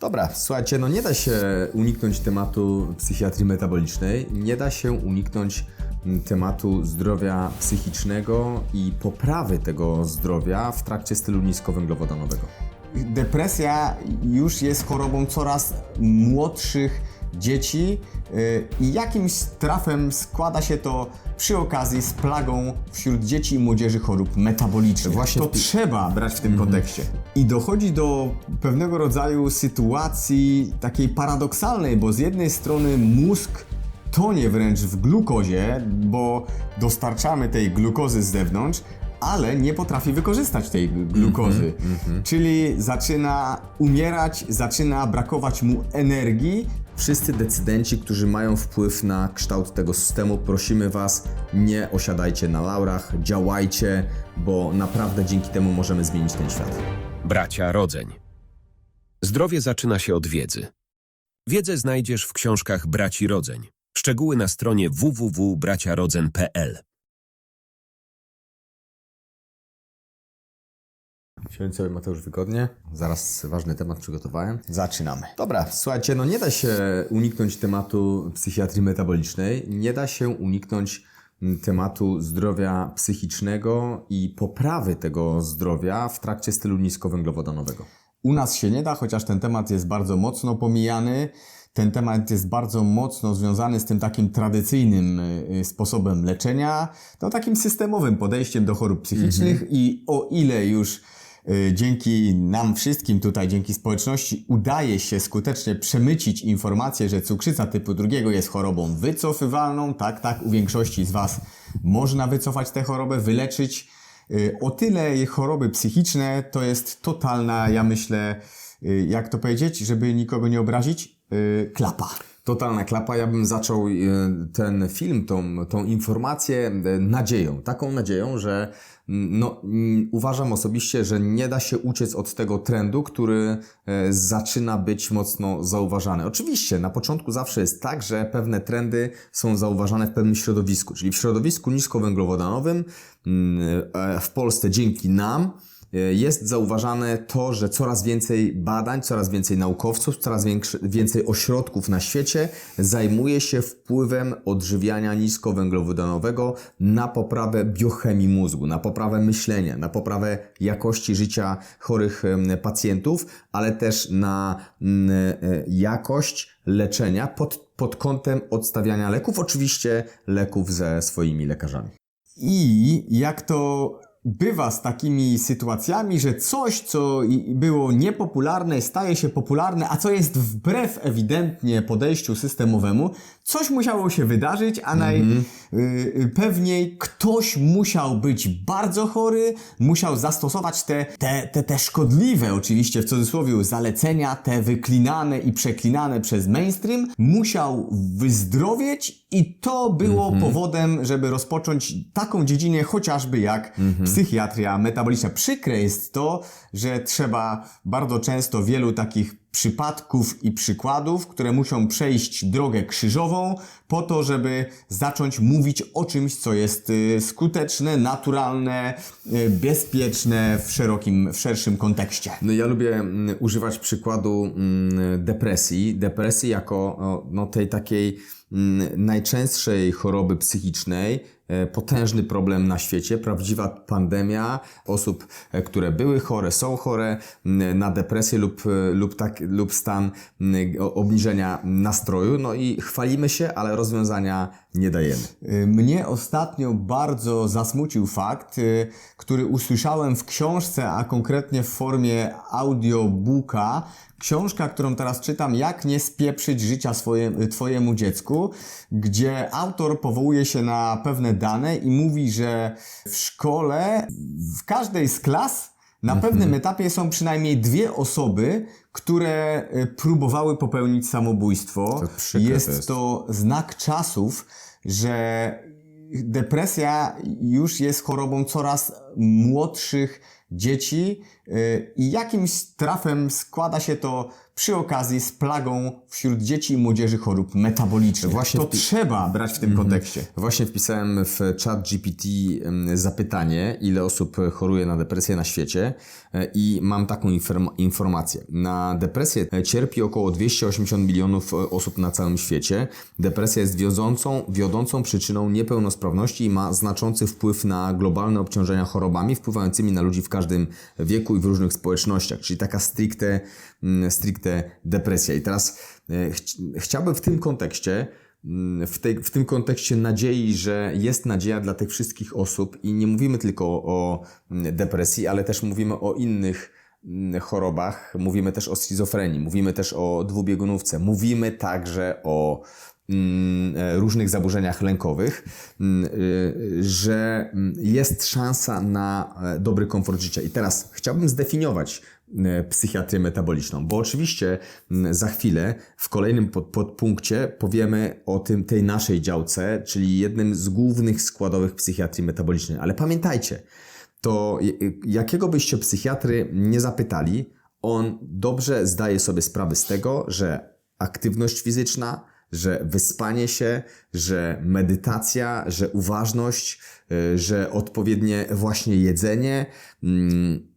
Dobra, słuchajcie, no nie da się uniknąć tematu psychiatrii metabolicznej, nie da się uniknąć mm, tematu zdrowia psychicznego i poprawy tego zdrowia w trakcie stylu niskowęglowodanowego. Depresja już jest chorobą coraz młodszych dzieci yy, i jakimś trafem składa się to przy okazji z plagą wśród dzieci i młodzieży chorób metabolicznych. Właśnie to w trzeba brać w tym kontekście. I dochodzi do pewnego rodzaju sytuacji takiej paradoksalnej, bo z jednej strony mózg tonie wręcz w glukozie, bo dostarczamy tej glukozy z zewnątrz, ale nie potrafi wykorzystać tej glukozy. Czyli zaczyna umierać, zaczyna brakować mu energii, Wszyscy decydenci, którzy mają wpływ na kształt tego systemu, prosimy Was, nie osiadajcie na laurach, działajcie, bo naprawdę dzięki temu możemy zmienić ten świat. Bracia Rodzeń. Zdrowie zaczyna się od wiedzy. Wiedzę znajdziesz w książkach Braci Rodzeń. Szczegóły na stronie www.braciarodzen.pl. Siądź sobie Mateusz wygodnie, zaraz ważny temat przygotowałem. zaczynamy. Dobra, słuchajcie, no nie da się uniknąć tematu psychiatrii metabolicznej, nie da się uniknąć mm, tematu zdrowia psychicznego i poprawy tego zdrowia w trakcie stylu niskowęglowodanowego. U nas się nie da, chociaż ten temat jest bardzo mocno pomijany. Ten temat jest bardzo mocno związany z tym takim tradycyjnym y, y, sposobem leczenia, no takim systemowym podejściem do chorób psychicznych i o ile już dzięki nam wszystkim tutaj, dzięki społeczności udaje się skutecznie przemycić informację, że cukrzyca typu drugiego jest chorobą wycofywalną, tak, tak, u większości z Was można wycofać tę chorobę, wyleczyć, Y, O tyle choroby psychiczne to jest totalna, ja myślę, y, jak to powiedzieć, żeby nikogo nie obrazić, y, klapa. Totalna klapa. Ja bym zaczął e, ten film, tą, tą informację e, nadzieją. Taką nadzieją, że mm, no, mm, uważam osobiście, że nie da się uciec od tego trendu, który zaczyna być mocno zauważany. Oczywiście na początku zawsze jest tak, że pewne trendy są zauważane w pewnym środowisku, czyli w środowisku niskowęglowodanowym mm, e, w Polsce dzięki nam jest zauważane to, że coraz więcej badań, coraz więcej naukowców, coraz więcej ośrodków na świecie zajmuje się wpływem odżywiania niskowęglowodanowego na poprawę biochemii mózgu, na poprawę myślenia, na poprawę jakości życia chorych pacjentów, ale też na e, jakość leczenia pod, pod kątem odstawiania leków, oczywiście leków ze swoimi lekarzami. I jak to bywa z takimi sytuacjami, że coś, co było niepopularne, staje się popularne, a co jest wbrew ewidentnie podejściu systemowemu, coś musiało się wydarzyć, a najpewniej ktoś musiał być bardzo chory, musiał zastosować te, te, te, te szkodliwe, oczywiście w cudzysłowie, zalecenia, te wyklinane i przeklinane przez mainstream, musiał wyzdrowieć i to było powodem, żeby rozpocząć taką dziedzinę chociażby jak psychiatria metaboliczna. Przykre jest to, że trzeba bardzo często wielu takich przypadków i przykładów, które muszą przejść drogę krzyżową po to, żeby zacząć mówić o czymś, co jest y, skuteczne, naturalne, y, bezpieczne w szerokim, w szerszym kontekście. No ja lubię mm, używać przykładu mm, depresji. Depresji jako no, tej takiej mm, najczęstszej choroby psychicznej, potężny problem na świecie, prawdziwa pandemia osób, e, które były chore, są chore na depresję lub, e, lub, tak, lub stan obniżenia nastroju. No i chwalimy się, ale rozwiązania nie dajemy. Mnie ostatnio bardzo zasmucił fakt, który usłyszałem w książce, a konkretnie w formie audiobooka. Książka, którą teraz czytam, Jak nie spieprzyć życia swoje, Twojemu dziecku, gdzie autor powołuje się na pewne dane i mówi, że w szkole, w każdej z klas, na pewnym etapie są przynajmniej dwie osoby, które y, próbowały popełnić samobójstwo. To jest jest. to znak czasów, że depresja już jest chorobą coraz młodszych dzieci y, i jakimś trafem składa się to przy okazji z plagą wśród dzieci i młodzieży chorób metabolicznych. Właśnie to w pi- trzeba brać w tym kontekście. Właśnie wpisałem w chat GPT zapytanie, ile osób choruje na depresję na świecie e, i mam taką inform- informację. Na depresję e, cierpi około 280 milionów e, osób na całym świecie. Depresja jest wiodącą, wiodącą przyczyną niepełnosprawności i ma znaczący wpływ na globalne obciążenia chorobami wpływającymi na ludzi w każdym wieku i w różnych społecznościach, czyli taka stricte, mm, stricte depresja. I teraz e, chci- chciałbym w tym kontekście mm, w, tej, w tym kontekście nadziei, że jest nadzieja dla tych wszystkich osób i nie mówimy tylko o, mm, depresji, ale też mówimy o innych chorobach, mówimy też o schizofrenii, mówimy też o dwubiegunówce, mówimy także o różnych zaburzeniach lękowych, mm, y, że mm, jest szansa na e, dobry komfort życia. I teraz chciałbym zdefiniować e, psychiatrię metaboliczną, bo oczywiście mm, za chwilę w kolejnym pod, podpunkcie powiemy o tym, tej naszej działce, czyli jednym z głównych składowych psychiatrii metabolicznej. Ale pamiętajcie, to jakiego byście psychiatry nie zapytali, on dobrze zdaje sobie sprawę z tego, że aktywność fizyczna, że wyspanie się, że medytacja, że uważność, y, że odpowiednie właśnie jedzenie mm,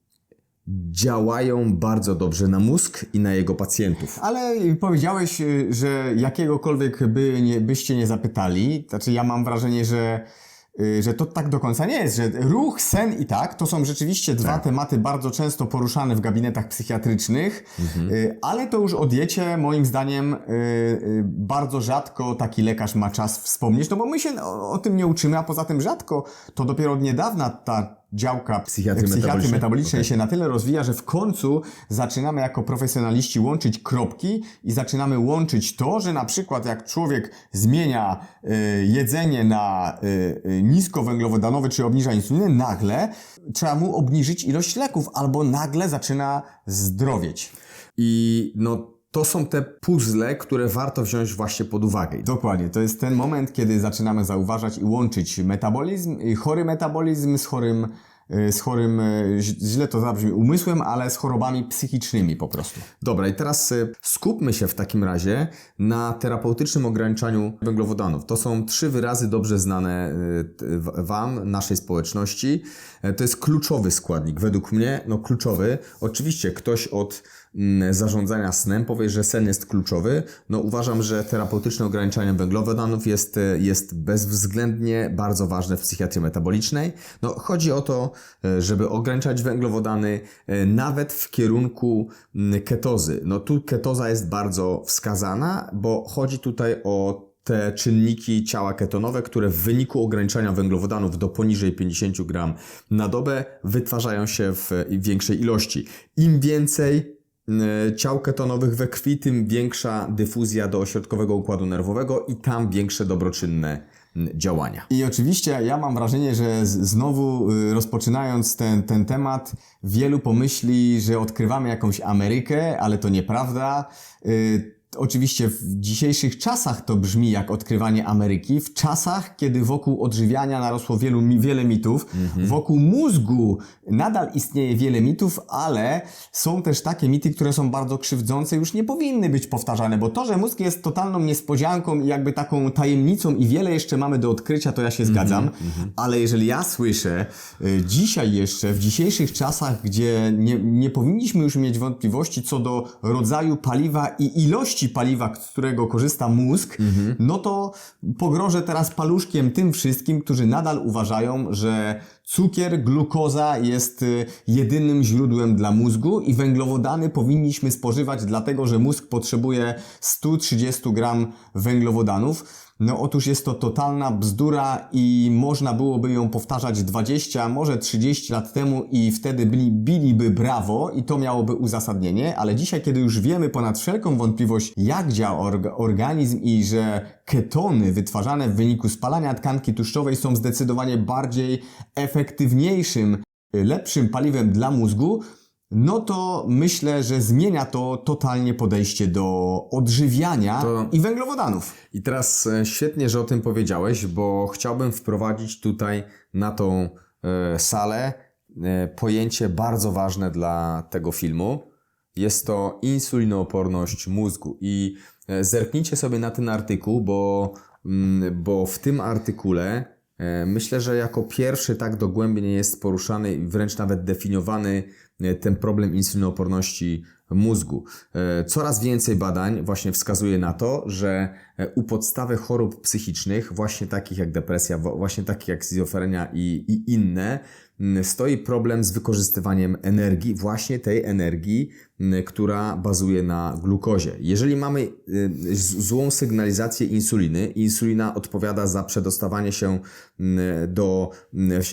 działają bardzo dobrze na mózg i na jego pacjentów. Ale powiedziałeś, y, że jakiegokolwiek by nie, byście nie zapytali. Znaczy, ja mam wrażenie, że, że to tak do końca nie jest, że ruch, sen i tak to są rzeczywiście dwa tematy bardzo często poruszane w gabinetach psychiatrycznych, y, ale to już o diecie, moim zdaniem, y, y, bardzo rzadko taki lekarz ma czas wspomnieć, no bo my się o, o tym nie uczymy, a poza tym rzadko to dopiero od niedawna ta działka Psychiatry metabolicznej. metabolicznej Okej. się na tyle rozwija, że w końcu zaczynamy jako profesjonaliści łączyć kropki i zaczynamy łączyć to, że na przykład jak człowiek zmienia y, jedzenie na y, y, niskowęglowodanowe czy obniża insulinę, nagle trzeba mu obniżyć ilość leków albo nagle zaczyna zdrowieć. I no, to są te puzzle, które warto wziąć właśnie pod uwagę. Dokładnie, to jest ten moment, kiedy zaczynamy zauważać i łączyć metabolizm, chory metabolizm z chorym, y, z chorym, y, źle to zabrzmi, umysłem, ale z chorobami psychicznymi po prostu. Dobra, i teraz y, skupmy się w takim razie na terapeutycznym ograniczaniu węglowodanów. To są trzy wyrazy dobrze znane Wam, naszej społeczności. E, To jest kluczowy składnik, według mnie, no kluczowy. Oczywiście ktoś od zarządzania snem powie, że sen jest kluczowy. No uważam, że terapeutyczne ograniczanie węglowodanów jest, y, jest bezwzględnie bardzo ważne w psychiatrii metabolicznej. No chodzi o to, e, żeby ograniczać węglowodany e, nawet w kierunku mm, ketozy. No tu ketoza jest bardzo wskazana, bo chodzi tutaj o te czynniki ciała ketonowe, które w wyniku ograniczania węglowodanów do poniżej 50 gram na dobę wytwarzają się w większej ilości. Im więcej e, ciał ketonowych we krwi, tym większa dyfuzja do ośrodkowego układu nerwowego i tam większe dobroczynne działania. I oczywiście ja mam wrażenie, że znowu y, rozpoczynając ten, ten temat, wielu pomyśli, że odkrywamy jakąś Amerykę, ale to nieprawda. Oczywiście w dzisiejszych czasach to brzmi jak odkrywanie Ameryki, w czasach, kiedy wokół odżywiania narosło wielu, wiele mitów, wokół mózgu nadal istnieje wiele mitów, ale są też takie mity, które są bardzo krzywdzące, już nie powinny być powtarzane, bo to, że mózg jest totalną niespodzianką i jakby taką tajemnicą i wiele jeszcze mamy do odkrycia, to ja się zgadzam, ale jeżeli ja słyszę y, dzisiaj jeszcze, w dzisiejszych czasach, gdzie nie, nie powinniśmy już mieć wątpliwości co do rodzaju paliwa i ilości paliwa, z którego korzysta mózg, no to pogrożę teraz paluszkiem tym wszystkim, którzy nadal uważają, że cukier, glukoza jest y, jedynym źródłem dla mózgu i węglowodany powinniśmy spożywać dlatego, że mózg potrzebuje 130 gram węglowodanów. No otóż jest to totalna bzdura i można byłoby ją powtarzać 20, może 30 lat temu i wtedy byli, biliby brawo i to miałoby uzasadnienie, ale dzisiaj, kiedy już wiemy ponad wszelką wątpliwość, jak działa org organizm i że ketony wytwarzane w wyniku spalania tkanki tłuszczowej są zdecydowanie bardziej efektywniejszym, lepszym paliwem dla mózgu, no to myślę, że zmienia to totalnie podejście do odżywiania To- i węglowodanów. I teraz e, świetnie, że o tym powiedziałeś, bo chciałbym wprowadzić tutaj na tą e, salę e, pojęcie bardzo ważne dla tego filmu. Jest to insulinooporność mózgu. I e, zerknijcie sobie na ten artykuł, bo, mm, bo w tym artykule myślę, że jako pierwszy tak dogłębnie jest poruszany i wręcz nawet definiowany ten problem insulinooporności mózgu. E, Coraz więcej badań właśnie wskazuje na to, że e, u podstawy chorób psychicznych, właśnie takich jak depresja, właśnie takich jak schizofrenia i, i inne, stoi problem z wykorzystywaniem energii, właśnie tej energii, która bazuje na glukozie. Jeżeli mamy y, złą sygnalizację insuliny, insulina odpowiada za przedostawanie się m, do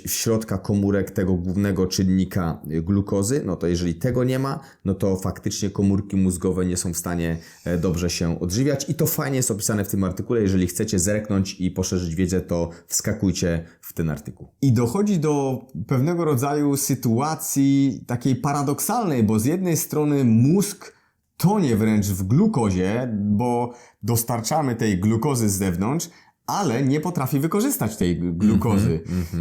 środka komórek tego głównego czynnika y, glukozy, no to jeżeli tego nie ma, no to faktycznie komórki mózgowe nie są w stanie e, dobrze się odżywiać i to fajnie jest opisane w tym artykule. Jeżeli chcecie zerknąć i poszerzyć wiedzę, to wskakujcie w ten artykuł. I dochodzi do pewnego rodzaju sytuacji takiej paradoksalnej, bo z jednej strony mózg tonie wręcz w glukozie, bo dostarczamy tej glukozy z zewnątrz, ale nie potrafi wykorzystać tej glukozy.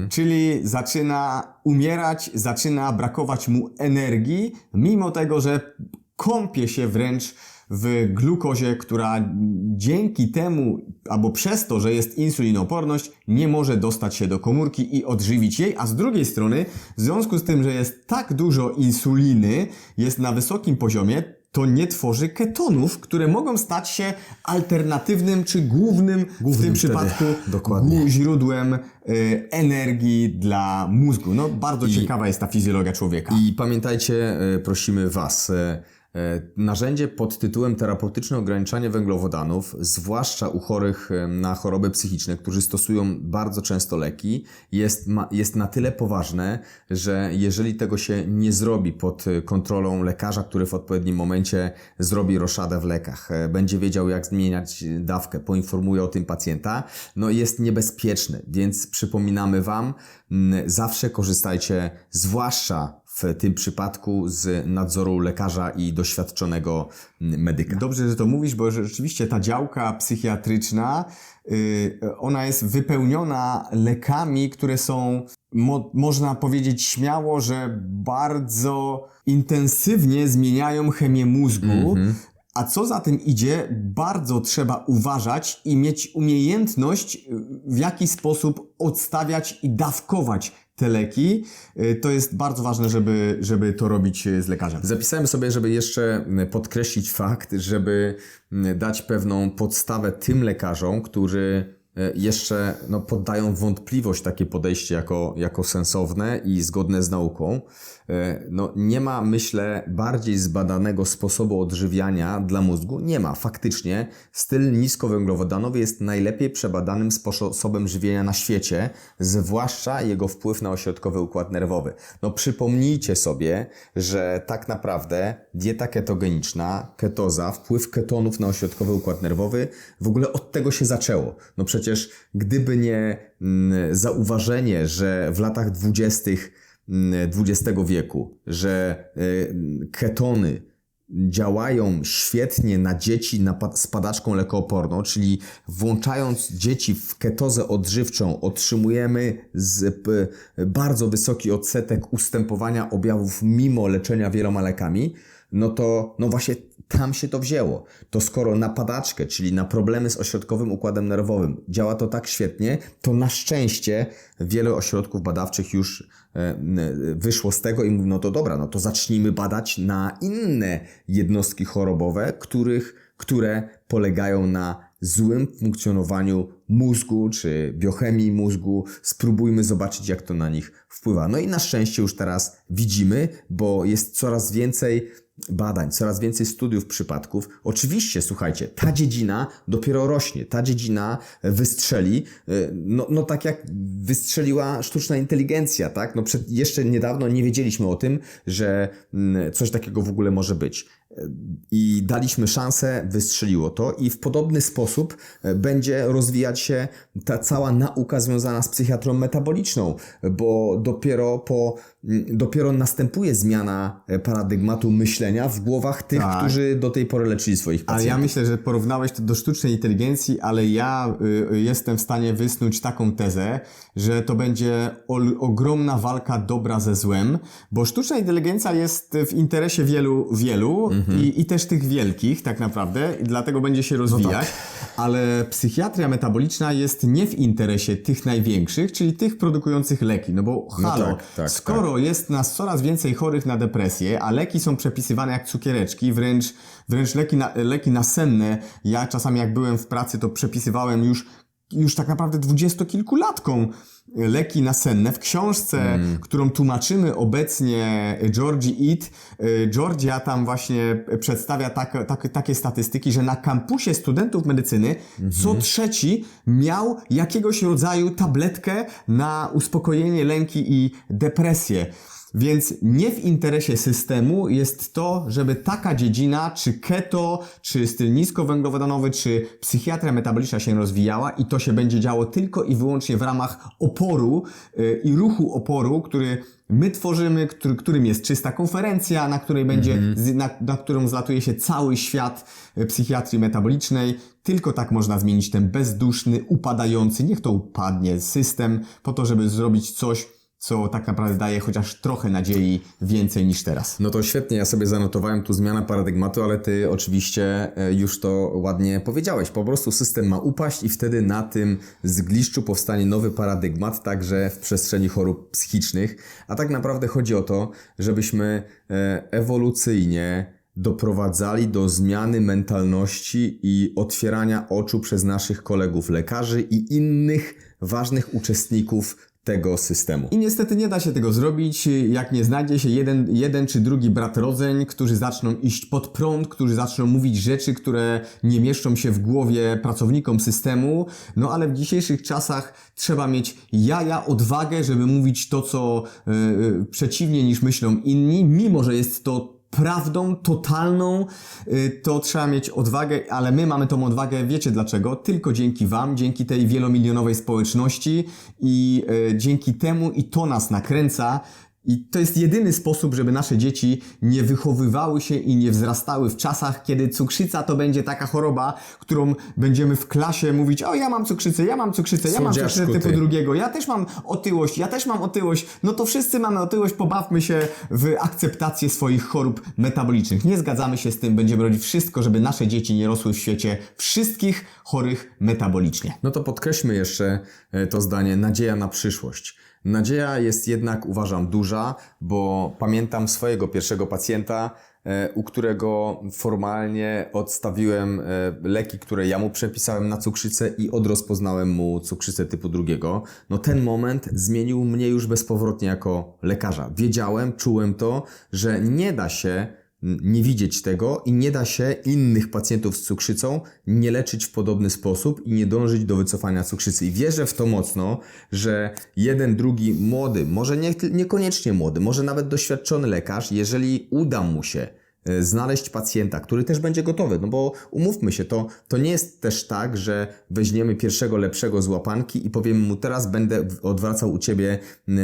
Czyli zaczyna umierać, zaczyna brakować mu energii, mimo tego, że kąpie się wręcz w glukozie, która dzięki temu, albo przez to, że jest insulinoporność, nie może dostać się do komórki i odżywić jej, a z drugiej strony, w związku z tym, że jest tak dużo insuliny, jest na wysokim poziomie, to nie tworzy ketonów, które mogą stać się alternatywnym czy głównym, w Głównym tym wtedy, przypadku dokładnie. źródłem y, energii dla mózgu. No, bardzo ciekawa jest ta fizjologia człowieka. I pamiętajcie, e, prosimy Was, e, narzędzie pod tytułem terapeutyczne ograniczanie węglowodanów, zwłaszcza u chorych e, na choroby psychiczne, którzy stosują bardzo często leki, jest, ma, jest na tyle poważne, że jeżeli tego się nie zrobi pod e, kontrolą lekarza, który w odpowiednim momencie zrobi roszadę w lekach, e, będzie wiedział jak zmieniać dawkę, poinformuje o tym pacjenta, no jest niebezpieczny, więc przypominamy Wam, zawsze korzystajcie, zwłaszcza w tym przypadku z nadzoru lekarza i doświadczonego mm, medyka. Dobrze, że to mówisz, bo rzeczywiście ta działka psychiatryczna, y, ona jest wypełniona lekami, które są, mo, można powiedzieć śmiało, że bardzo intensywnie zmieniają chemię mózgu. A co za tym idzie, bardzo trzeba uważać i mieć umiejętność, y, w jaki sposób odstawiać i dawkować te leki. Y, To jest bardzo ważne, żeby, żeby to robić y, z lekarzem. Zapisałem sobie, żeby jeszcze mm, podkreślić fakt, żeby dać pewną podstawę tym lekarzom, którzy jeszcze no, poddają wątpliwość takie podejście jako, jako sensowne i zgodne z nauką. E, No, nie ma, myślę, bardziej zbadanego sposobu odżywiania dla mózgu. Nie ma. Faktycznie styl niskowęglowodanowy jest najlepiej przebadanym sposobem żywienia na świecie, zwłaszcza jego wpływ na ośrodkowy układ nerwowy. No przypomnijcie sobie, że tak naprawdę dieta ketogeniczna, ketoza, wpływ ketonów na ośrodkowy układ nerwowy, w ogóle od tego się zaczęło. No przecież gdyby nie mm, zauważenie, że w latach dwudziestych mm, XX wieku, że y, ketony działają świetnie na dzieci z padaczką lekooporną, czyli włączając dzieci w ketozę odżywczą, otrzymujemy z, bardzo wysoki odsetek ustępowania objawów mimo leczenia wieloma lekami, no to no właśnie tam się to wzięło. To skoro na padaczkę, czyli na problemy z ośrodkowym układem nerwowym działa to tak świetnie, to na szczęście wiele ośrodków badawczych już e, n- wyszło z tego i mówi, no to dobra, no to zacznijmy badać na inne jednostki chorobowe, których, które polegają na złym funkcjonowaniu mózgu czy biochemii mózgu. Spróbujmy zobaczyć, jak to na nich wpływa. No i na szczęście już teraz widzimy, bo jest coraz więcej badań, coraz więcej studiów przypadków. Oczywiście, słuchajcie, ta dziedzina dopiero rośnie, ta dziedzina wystrzeli, y, no, no tak jak wystrzeliła sztuczna inteligencja, tak? No przed, jeszcze niedawno nie wiedzieliśmy o tym, że mm, coś takiego w ogóle może być. I daliśmy szansę, wystrzeliło to i w podobny sposób e, będzie rozwijać się ta cała nauka związana z psychiatrą metaboliczną, bo dopiero po, m, dopiero następuje zmiana e, paradygmatu myślenia w głowach tych, Tak. którzy do tej pory leczyli swoich Ale pacjentów. ja myślę, że porównałeś to do sztucznej inteligencji, ale ja y, y, jestem w stanie wysnuć taką tezę, że to będzie ol, ogromna walka dobra ze złem, bo sztuczna inteligencja jest w interesie wielu, wielu i, i też tych wielkich tak naprawdę, i dlatego będzie się rozwijać, ale psychiatria metaboliczna jest nie w interesie tych największych, czyli tych produkujących leki, no bo No halo, tak, tak, skoro jest nas coraz więcej chorych na depresję, a leki są przepisywane jak cukiereczki, wręcz, wręcz leki, na, leki nasenne. Ja czasami jak byłem w pracy, to przepisywałem już, już tak naprawdę dwudziestokilkulatkom leki nasenne. W książce, którą tłumaczymy obecnie Georgie Eat, y, Georgia tam właśnie przedstawia tak, tak, takie statystyki, że na kampusie studentów medycyny co trzeci miał jakiegoś rodzaju tabletkę na uspokojenie lęki i depresję. Więc nie w interesie systemu jest to, żeby taka dziedzina, czy keto, czy styl niskowęglowodanowy, czy psychiatria metaboliczna się rozwijała i to się będzie działo tylko i wyłącznie w ramach oporu y, i ruchu oporu, który my tworzymy, który, którym jest czysta konferencja, na której będzie, z, na, na którą zlatuje się cały świat y, psychiatrii metabolicznej. Tylko tak można zmienić ten bezduszny, upadający, niech to upadnie, system po to, żeby zrobić coś, co tak naprawdę daje chociaż trochę nadziei więcej niż teraz. No to świetnie, ja sobie zanotowałem tu zmianę paradygmatu, ale ty oczywiście e, już to ładnie powiedziałeś. Po prostu system ma upaść i wtedy na tym zgliszczu powstanie nowy paradygmat, także w przestrzeni chorób psychicznych. A tak naprawdę chodzi o to, żebyśmy e, ewolucyjnie doprowadzali do zmiany mentalności i otwierania oczu przez naszych kolegów lekarzy i innych ważnych uczestników tego systemu. I niestety nie da się tego zrobić, jak nie znajdzie się jeden, jeden czy drugi brat rodzeń, którzy zaczną iść pod prąd, którzy zaczną mówić rzeczy, które nie mieszczą się w głowie pracownikom systemu. No ale w dzisiejszych czasach trzeba mieć jaja, odwagę, żeby mówić to, co yy, przeciwnie niż myślą inni, mimo że jest to prawdą totalną, y, to trzeba mieć odwagę, ale my mamy tą odwagę, wiecie dlaczego? Tylko dzięki Wam, dzięki tej wielomilionowej społeczności i y, dzięki temu i to nas nakręca. I to jest jedyny sposób, żeby nasze dzieci nie wychowywały się i nie wzrastały w czasach, kiedy cukrzyca to będzie taka choroba, którą będziemy w klasie mówić, o ja mam cukrzycę, ja mam cukrzycę, ja mam cukrzycę typu ty. drugiego, ja też mam otyłość, ja też mam otyłość, no to wszyscy mamy otyłość, pobawmy się w akceptację swoich chorób metabolicznych. Nie zgadzamy się z tym, będziemy robić wszystko, żeby nasze dzieci nie rosły w świecie wszystkich chorych metabolicznie. No to podkreślmy jeszcze e, to zdanie nadzieja na przyszłość. Nadzieja jest jednak, uważam, duża, bo pamiętam swojego pierwszego pacjenta, e, u którego formalnie odstawiłem e, leki, które ja mu przepisałem na cukrzycę i odrozpoznałem mu cukrzycę typu drugiego. No ten moment zmienił mnie już bezpowrotnie jako lekarza. Wiedziałem, czułem to, że nie da się nie widzieć tego i nie da się innych pacjentów z cukrzycą nie leczyć w podobny sposób i nie dążyć do wycofania cukrzycy. I wierzę w to mocno, że jeden, drugi młody, może nie, niekoniecznie młody, może nawet doświadczony lekarz, jeżeli uda mu się znaleźć pacjenta, który też będzie gotowy, no bo umówmy się, to, to nie jest też tak, że weźmiemy pierwszego lepszego z łapanki i powiemy mu teraz będę odwracał u Ciebie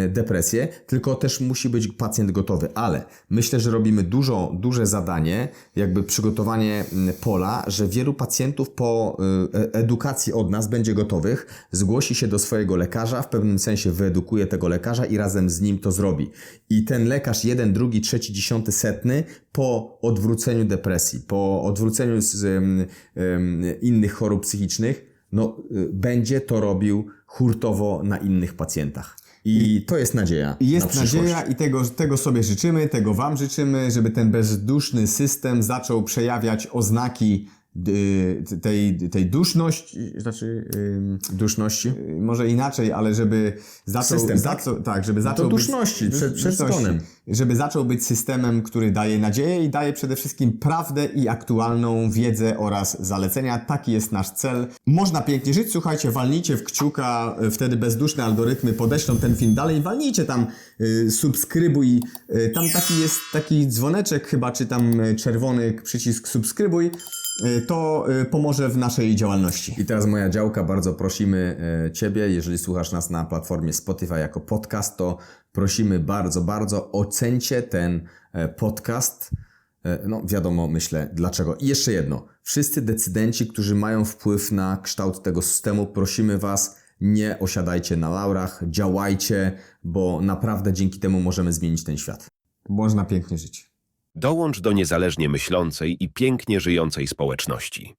depresję, tylko też musi być pacjent gotowy, ale myślę, że robimy dużo, duże zadanie, jakby przygotowanie pola, że wielu pacjentów po e- edukacji od nas będzie gotowych, zgłosi się do swojego lekarza, w pewnym sensie wyedukuje tego lekarza i razem z nim to zrobi. I ten lekarz jeden, drugi, trzeci, dziesiąty, setny po odwróceniu depresji, po odwróceniu z ym, ym, innych chorób psychicznych, no, y, będzie to robił hurtowo na innych pacjentach. I to jest nadzieja. Na Jest przyszłość. nadzieja i tego, tego sobie życzymy, tego Wam życzymy, żeby ten bezduszny system zaczął przejawiać oznaki tej, tej duszności, znaczy Duszności? y, może inaczej, ale żeby zaczął, System, tak? zaczął, tak, żeby No to zaczął być- duszności, przed- dusz- przed duszności. żeby zaczął być systemem, który daje nadzieję i daje przede wszystkim prawdę i aktualną wiedzę oraz zalecenia. Taki jest nasz cel. Można pięknie żyć, słuchajcie, walnijcie w kciuka, y, wtedy bezduszne algorytmy podeślą ten film dalej, walnijcie tam, y, subskrybuj, tam taki jest taki dzwoneczek chyba, czy tam czerwony przycisk subskrybuj, to y, pomoże w naszej działalności. I teraz moja działka, bardzo prosimy e, Ciebie, jeżeli słuchasz nas na platformie Spotify jako podcast, to prosimy bardzo, bardzo ocencie ten e, podcast. E, No wiadomo, myślę, dlaczego. I jeszcze jedno. Wszyscy decydenci, którzy mają wpływ na kształt tego systemu, prosimy Was, nie osiadajcie na laurach, działajcie, bo naprawdę dzięki temu możemy zmienić ten świat. Można pięknie żyć. Dołącz do niezależnie myślącej i pięknie żyjącej społeczności.